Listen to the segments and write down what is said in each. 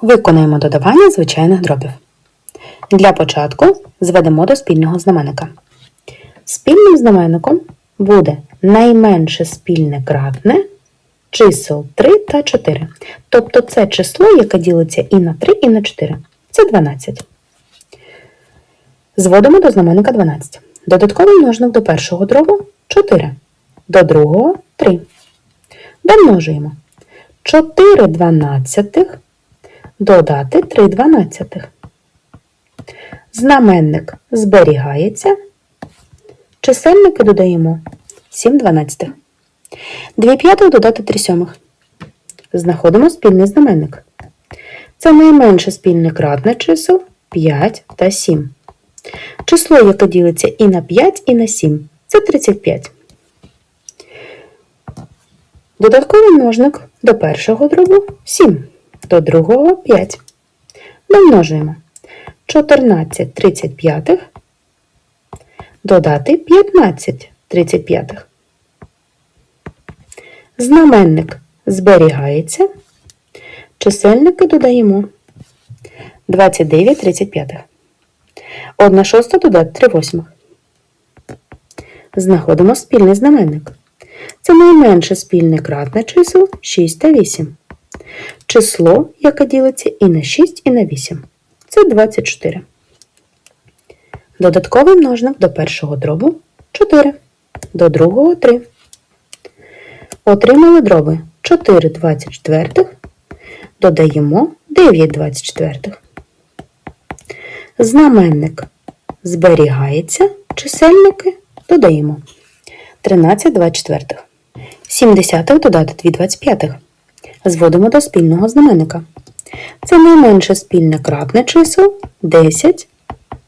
Виконаємо додавання звичайних дробів. Для початку зведемо до спільного знаменника. Спільним знаменником буде найменше спільне кратне чисел 3 та 4. Тобто це число, яке ділиться і на 3, і на 4. Це 12. Зводимо до знаменника 12. Додатковий множник до першого дробу 4. До другого 3. Домножуємо. 4 дванадцятих додати 3 дванадцятих. Знаменник зберігається. Чисельники додаємо 7 дванадцятих. 2 п'ятих додати 3 сьомих. Знаходимо спільний знаменник. Це найменше спільне кратне чисел 5 та 7. Число, яке ділиться і на 5, і на 7. Це 35. Додатковий множник до першого дробу 7, до другого 5. Домножуємо 14 35 додати 15 35. Знаменник зберігається. Чисельники додаємо 29 35. 1 шоста додати 3 восьмих. Знаходимо спільний знаменник. Це найменше спільне кратне чисел 6 та 8. Число, яке ділиться і на 6, і на 8. Це 24. Додатковий множник до першого дробу 4. До другого 3. Отримали дроби 4 24. Додаємо 9 24. Знаменник зберігається, чисельники додаємо. 13 24. 70 додати 2 25. Зводимо до спільного знаменника. Це найменше спільне кратне чисел 10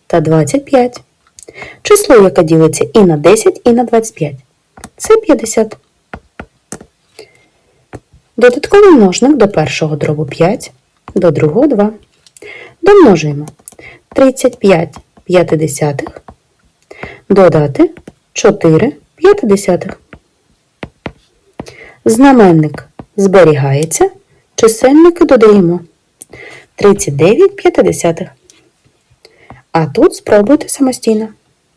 та 25. Число, яке ділиться і на 10, і на 25. Це 50. Додатковий множник до першого дробу 5, до другого 2. Домножуємо 35 п'ятидесятих додати 4 п'ятидесятих. Знаменник зберігається, чисельники додаємо 39,5. А тут спробуйте самостійно.